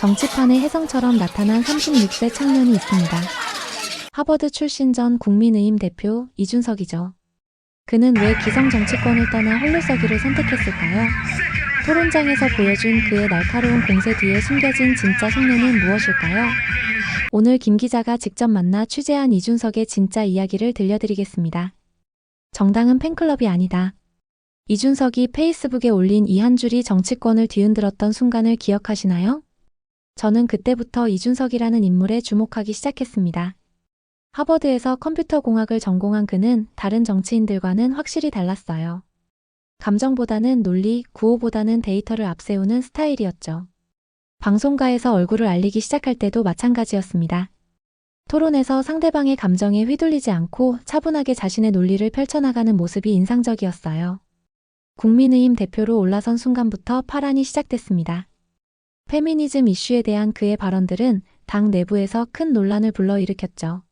정치판의 혜성처럼 나타난 36세 청년이 있습니다. 하버드 출신 전 국민의힘 대표 이준석이죠. 그는 왜 기성 정치권을 떠나 홀로서기를 선택했을까요? 토론장에서 보여준 그의 날카로운 공세 뒤에 숨겨진 진짜 속내는 무엇일까요? 오늘 김 기자가 직접 만나 취재한 이준석의 진짜 이야기를 들려드리겠습니다. 정당은 팬클럽이 아니다. 이준석이 페이스북에 올린 이 한 줄이 정치권을 뒤흔들었던 순간을 기억하시나요? 저는 그때부터 이준석이라는 인물에 주목하기 시작했습니다. 하버드에서 컴퓨터 공학을 전공한 그는 다른 정치인들과는 확실히 달랐어요. 감정보다는 논리, 구호보다는 데이터를 앞세우는 스타일이었죠. 방송가에서 얼굴을 알리기 시작할 때도 마찬가지였습니다. 토론에서 상대방의 감정에 휘둘리지 않고 차분하게 자신의 논리를 펼쳐나가는 모습이 인상적이었어요. 국민의힘 대표로 올라선 순간부터 파란이 시작됐습니다. 페미니즘 이슈에 대한 그의 발언들은 당 내부에서 큰 논란을 불러일으켰죠.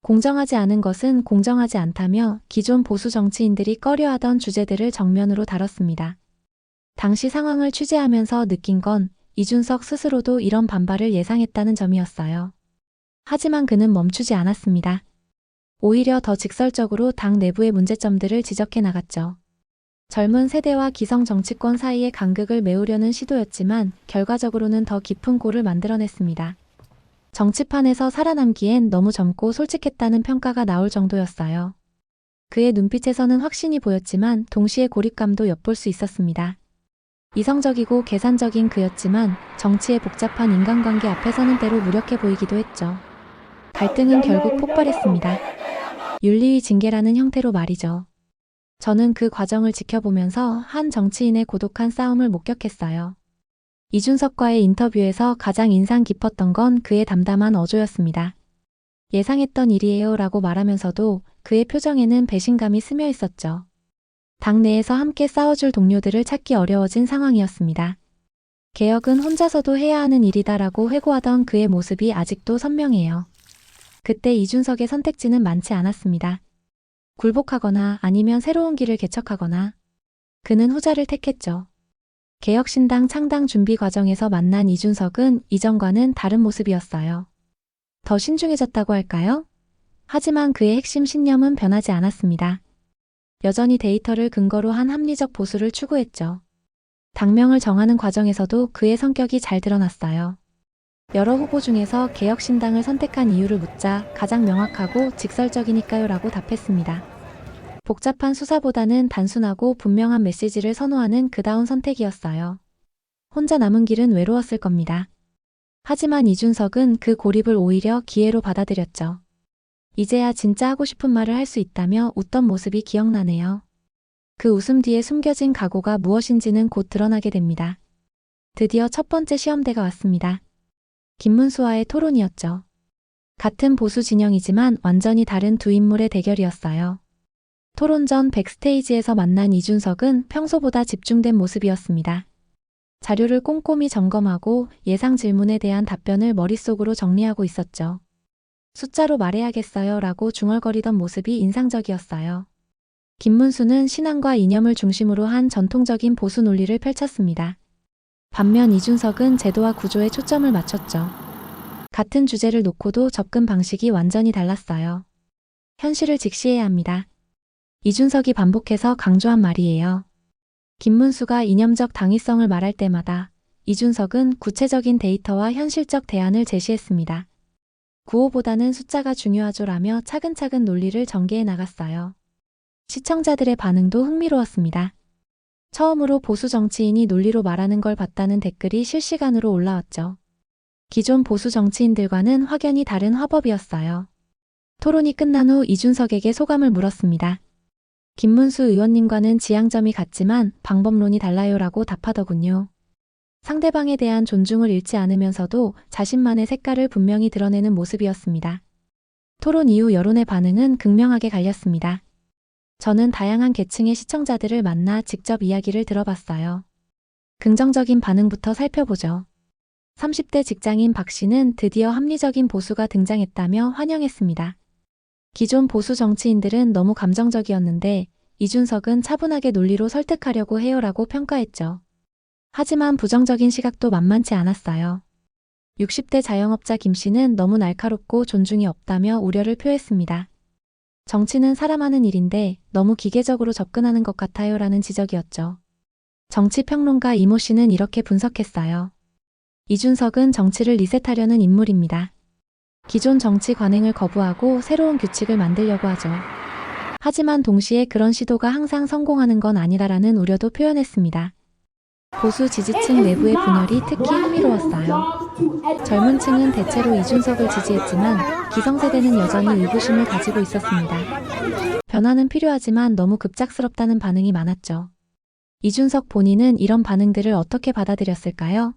공정하지 않은 것은 공정하지 않다며 기존 보수 정치인들이 꺼려하던 주제들을 정면으로 다뤘습니다. 당시 상황을 취재하면서 느낀 건 이준석 스스로도 이런 반발을 예상했다는 점이었어요. 하지만 그는 멈추지 않았습니다. 오히려 더 직설적으로 당 내부의 문제점들을 지적해 나갔죠. 젊은 세대와 기성 정치권 사이의 간극을 메우려는 시도였지만 결과적으로는 더 깊은 골을 만들어냈습니다. 정치판에서 살아남기엔 너무 젊고 솔직했다는 평가가 나올 정도였어요. 그의 눈빛에서는 확신이 보였지만 동시에 고립감도 엿볼 수 있었습니다. 이성적이고 계산적인 그였지만 정치의 복잡한 인간관계 앞에서는 때로 무력해 보이기도 했죠. 갈등은 결국 폭발했습니다. 윤리위 징계라는 형태로 말이죠. 저는 그 과정을 지켜보면서 한 정치인의 고독한 싸움을 목격했어요. 이준석과의 인터뷰에서 가장 인상 깊었던 건 그의 담담한 어조였습니다. 예상했던 일이에요 라고 말하면서도 그의 표정에는 배신감이 스며 있었죠. 당내에서 함께 싸워줄 동료들을 찾기 어려워진 상황이었습니다. 개혁은 혼자서도 해야 하는 일이다라고 회고하던 그의 모습이 아직도 선명해요. 그때 이준석의 선택지는 많지 않았습니다. 굴복하거나 아니면 새로운 길을 개척하거나 그는 후자를 택했죠. 개혁신당 창당 준비 과정에서 만난 이준석은 이전과는 다른 모습이었어요. 더 신중해졌다고 할까요? 하지만 그의 핵심 신념은 변하지 않았습니다. 여전히 데이터를 근거로 한 합리적 보수를 추구했죠. 당명을 정하는 과정에서도 그의 성격이 잘 드러났어요. 여러 후보 중에서 개혁신당을 선택한 이유를 묻자 가장 명확하고 직설적이니까요 라고 답했습니다. 복잡한 수사보다는 단순하고 분명한 메시지를 선호하는 그다운 선택이었어요. 혼자 남은 길은 외로웠을 겁니다. 하지만 이준석은 그 고립을 오히려 기회로 받아들였죠. 이제야 진짜 하고 싶은 말을 할 수 있다며 웃던 모습이 기억나네요. 그 웃음 뒤에 숨겨진 각오가 무엇인지는 곧 드러나게 됩니다. 드디어 첫 번째 시험대가 왔습니다. 김문수와의 토론이었죠. 같은 보수 진영이지만 완전히 다른 두 인물의 대결이었어요. 토론 전 백스테이지에서 만난 이준석은 평소보다 집중된 모습이었습니다. 자료를 꼼꼼히 점검하고 예상 질문에 대한 답변을 머릿속으로 정리하고 있었죠. 숫자로 말해야겠어요 라고 중얼거리던 모습이 인상적이었어요. 김문수는 신앙과 이념을 중심으로 한 전통적인 보수 논리를 펼쳤습니다. 반면 이준석은 제도와 구조에 초점을 맞췄죠. 같은 주제를 놓고도 접근 방식이 완전히 달랐어요. 현실을 직시해야 합니다. 이준석이 반복해서 강조한 말이에요. 김문수가 이념적 당위성을 말할 때마다 이준석은 구체적인 데이터와 현실적 대안을 제시했습니다. 구호보다는 숫자가 중요하죠라며 차근차근 논리를 전개해 나갔어요. 시청자들의 반응도 흥미로웠습니다. 처음으로 보수 정치인이 논리로 말하는 걸 봤다는 댓글이 실시간으로 올라왔죠. 기존 보수 정치인들과는 확연히 다른 화법이었어요. 토론이 끝난 후 이준석에게 소감을 물었습니다. 김문수 의원님과는 지향점이 같지만 방법론이 달라요라고 답하더군요. 상대방에 대한 존중을 잃지 않으면서도 자신만의 색깔을 분명히 드러내는 모습이었습니다. 토론 이후 여론의 반응은 극명하게 갈렸습니다. 저는 다양한 계층의 시청자들을 만나 직접 이야기를 들어봤어요. 긍정적인 반응부터 살펴보죠. 30대 직장인 박 씨는 드디어 합리적인 보수가 등장했다며 환영했습니다. 기존 보수 정치인들은 너무 감정적이었는데 이준석은 차분하게 논리로 설득하려고 해요라고 평가했죠. 하지만 부정적인 시각도 만만치 않았어요. 60대 자영업자 김 씨는 너무 날카롭고 존중이 없다며 우려를 표했습니다. 정치는 사람 하는 일인데 너무 기계적으로 접근하는 것 같아요 라는 지적이었죠. 정치평론가 이모 씨는 이렇게 분석했어요. 이준석은 정치를 리셋하려는 인물입니다. 기존 정치 관행을 거부하고 새로운 규칙을 만들려고 하죠. 하지만 동시에 그런 시도가 항상 성공하는 건 아니라라는 우려도 표현했습니다. 보수 지지층 내부의 분열이 특히 흥미로웠어요. 젊은 층은 대체로 이준석을 지지했지만 기성세대는 여전히 의구심을 가지고 있었습니다. 변화는 필요하지만 너무 급작스럽다는 반응이 많았죠. 이준석 본인은 이런 반응들을 어떻게 받아들였을까요?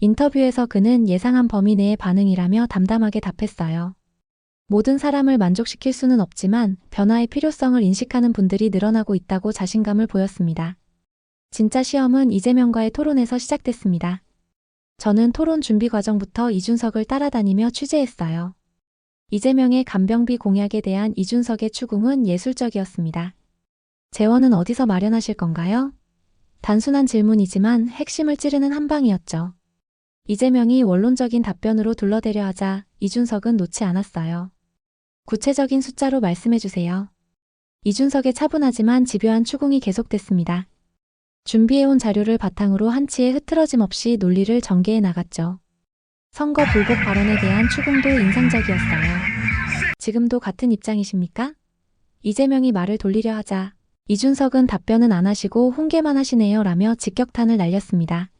인터뷰에서 그는 예상한 범위 내의 반응이라며 담담하게 답했어요. 모든 사람을 만족시킬 수는 없지만 변화의 필요성을 인식하는 분들이 늘어나고 있다고 자신감을 보였습니다. 진짜 시험은 이재명과의 토론에서 시작됐습니다. 저는 토론 준비 과정부터 이준석을 따라다니며 취재했어요. 이재명의 간병비 공약에 대한 이준석의 추궁은 예술적이었습니다. 재원은 어디서 마련하실 건가요? 단순한 질문이지만 핵심을 찌르는 한 방이었죠. 이재명이 원론적인 답변으로 둘러대려 하자 이준석은 놓지 않았어요. 구체적인 숫자로 말씀해 주세요. 이준석의 차분하지만 집요한 추궁이 계속됐습니다. 준비해온 자료를 바탕으로 한치의 흐트러짐 없이 논리를 전개해 나갔죠. 선거 불복 발언에 대한 추궁도 인상적이었어요. 지금도 같은 입장이십니까? 이재명이 말을 돌리려 하자 이준석은 답변은 안 하시고 훈계만 하시네요 라며 직격탄을 날렸습니다.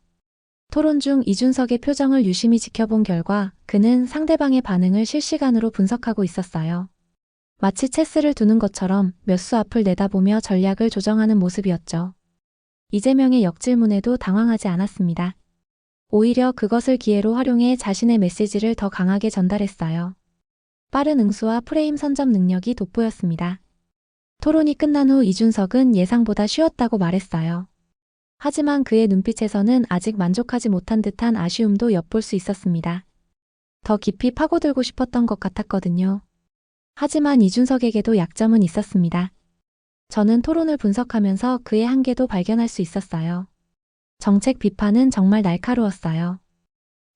토론 중 이준석의 표정을 유심히 지켜본 결과 그는 상대방의 반응을 실시간으로 분석하고 있었어요. 마치 체스를 두는 것처럼 몇 수 앞을 내다보며 전략을 조정하는 모습이었죠. 이재명의 역질문에도 당황하지 않았습니다. 오히려 그것을 기회로 활용해 자신의 메시지를 더 강하게 전달했어요. 빠른 응수와 프레임 선점 능력이 돋보였습니다. 토론이 끝난 후 이준석은 예상보다 쉬웠다고 말했어요. 하지만 그의 눈빛에서는 아직 만족하지 못한 듯한 아쉬움도 엿볼 수 있었습니다. 더 깊이 파고들고 싶었던 것 같았거든요. 하지만 이준석에게도 약점은 있었습니다. 저는 토론을 분석하면서 그의 한계도 발견할 수 있었어요. 정책 비판은 정말 날카로웠어요.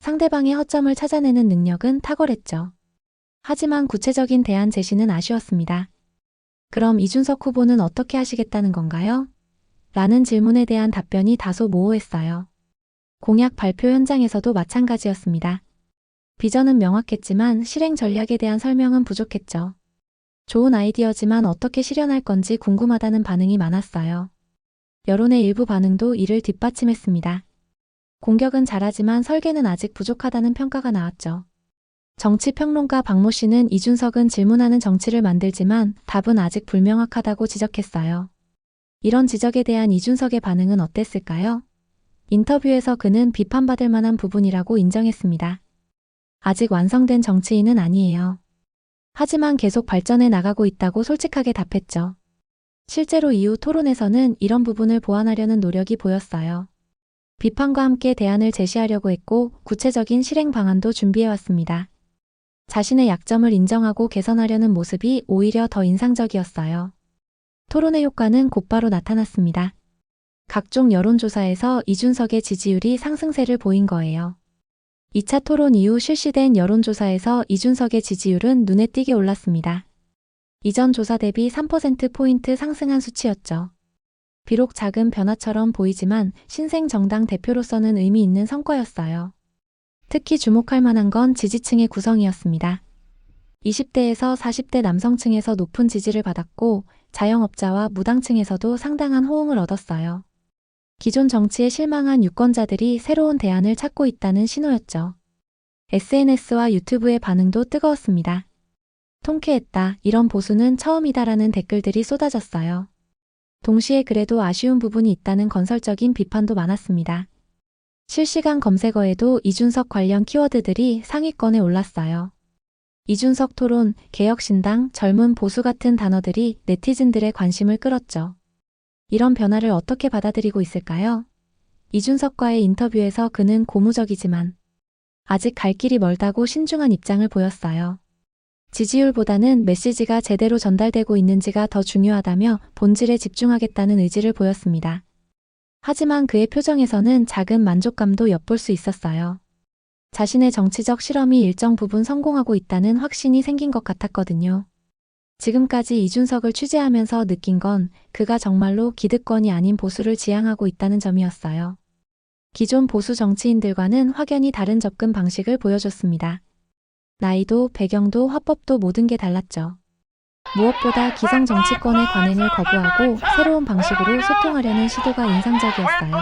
상대방의 허점을 찾아내는 능력은 탁월했죠. 하지만 구체적인 대안 제시는 아쉬웠습니다. 그럼 이준석 후보는 어떻게 하시겠다는 건가요? 라는 질문에 대한 답변이 다소 모호했어요. 공약 발표 현장에서도 마찬가지였습니다. 비전은 명확했지만 실행 전략에 대한 설명은 부족했죠. 좋은 아이디어지만 어떻게 실현할 건지 궁금하다는 반응이 많았어요. 여론의 일부 반응도 이를 뒷받침했습니다. 공격은 잘하지만 설계는 아직 부족하다는 평가가 나왔죠. 정치평론가 박모 씨는 이준석은 질문하는 정치를 만들지만 답은 아직 불명확하다고 지적했어요. 이런 지적에 대한 이준석의 반응은 어땠을까요? 인터뷰에서 그는 비판받을 만한 부분이라고 인정했습니다. 아직 완성된 정치인은 아니에요. 하지만 계속 발전해 나가고 있다고 솔직하게 답했죠. 실제로 이후 토론에서는 이런 부분을 보완하려는 노력이 보였어요. 비판과 함께 대안을 제시하려고 했고 구체적인 실행 방안도 준비해왔습니다. 자신의 약점을 인정하고 개선하려는 모습이 오히려 더 인상적이었어요. 토론의 효과는 곧바로 나타났습니다. 각종 여론조사에서 이준석의 지지율이 상승세를 보인 거예요. 2차 토론 이후 실시된 여론조사에서 이준석의 지지율은 눈에 띄게 올랐습니다. 이전 조사 대비 3%포인트 상승한 수치였죠. 비록 작은 변화처럼 보이지만 신생 정당 대표로서는 의미 있는 성과였어요. 특히 주목할 만한 건 지지층의 구성이었습니다. 20대에서 40대 남성층에서 높은 지지를 받았고 자영업자와 무당층에서도 상당한 호응을 얻었어요. 기존 정치에 실망한 유권자들이 새로운 대안을 찾고 있다는 신호였죠. SNS와 유튜브의 반응도 뜨거웠습니다. 통쾌했다. 이런 보수는 처음이다라는 댓글들이 쏟아졌어요. 동시에 그래도 아쉬운 부분이 있다는 건설적인 비판도 많았습니다. 실시간 검색어에도 이준석 관련 키워드들이 상위권에 올랐어요. 이준석 토론, 개혁신당, 젊은 보수 같은 단어들이 네티즌들의 관심을 끌었죠. 이런 변화를 어떻게 받아들이고 있을까요? 이준석과의 인터뷰에서 그는 고무적이지만 아직 갈 길이 멀다고 신중한 입장을 보였어요. 지지율보다는 메시지가 제대로 전달되고 있는지가 더 중요하다며 본질에 집중하겠다는 의지를 보였습니다. 하지만 그의 표정에서는 작은 만족감도 엿볼 수 있었어요. 자신의 정치적 실험이 일정 부분 성공하고 있다는 확신이 생긴 것 같았거든요. 지금까지 이준석을 취재하면서 느낀 건 그가 정말로 기득권이 아닌 보수를 지향하고 있다는 점이었어요. 기존 보수 정치인들과는 확연히 다른 접근 방식을 보여줬습니다. 나이도 배경도 화법도 모든 게 달랐죠. 무엇보다 기성 정치권의 관행을 거부하고 새로운 방식으로 소통하려는 시도가 인상적이었어요.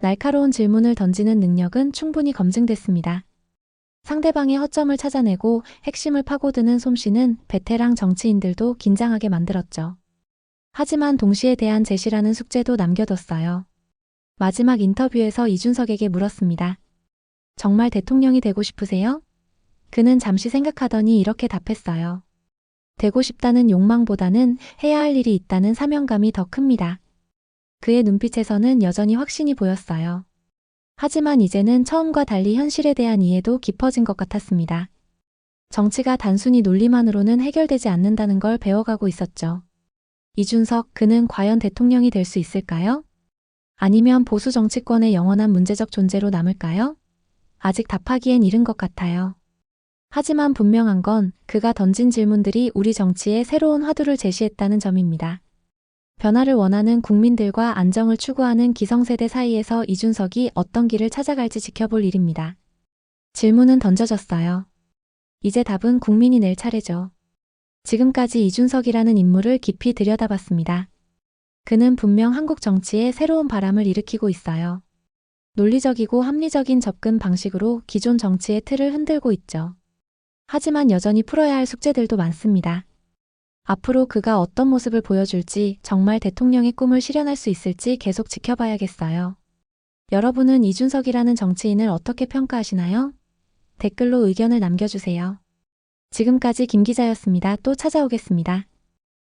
날카로운 질문을 던지는 능력은 충분히 검증됐습니다. 상대방의 허점을 찾아내고 핵심을 파고드는 솜씨는 베테랑 정치인들도 긴장하게 만들었죠. 하지만 동시에 대한 제시라는 숙제도 남겨뒀어요. 마지막 인터뷰에서 이준석에게 물었습니다. 정말 대통령이 되고 싶으세요? 그는 잠시 생각하더니 이렇게 답했어요. 되고 싶다는 욕망보다는 해야 할 일이 있다는 사명감이 더 큽니다. 그의 눈빛에서는 여전히 확신이 보였어요. 하지만 이제는 처음과 달리 현실에 대한 이해도 깊어진 것 같았습니다. 정치가 단순히 논리만으로는 해결되지 않는다는 걸 배워가고 있었죠. 이준석, 그는 과연 대통령이 될 수 있을까요? 아니면 보수 정치권의 영원한 문제적 존재로 남을까요? 아직 답하기엔 이른 것 같아요. 하지만 분명한 건 그가 던진 질문들이 우리 정치에 새로운 화두를 제시했다는 점입니다. 변화를 원하는 국민들과 안정을 추구하는 기성세대 사이에서 이준석이 어떤 길을 찾아갈지 지켜볼 일입니다. 질문은 던져졌어요. 이제 답은 국민이 낼 차례죠. 지금까지 이준석이라는 인물을 깊이 들여다봤습니다. 그는 분명 한국 정치에 새로운 바람을 일으키고 있어요. 논리적이고 합리적인 접근 방식으로 기존 정치의 틀을 흔들고 있죠. 하지만 여전히 풀어야 할 숙제들도 많습니다. 앞으로 그가 어떤 모습을 보여줄지 정말 대통령의 꿈을 실현할 수 있을지 계속 지켜봐야겠어요. 여러분은 이준석이라는 정치인을 어떻게 평가하시나요? 댓글로 의견을 남겨주세요. 지금까지 김 기자였습니다. 또 찾아오겠습니다.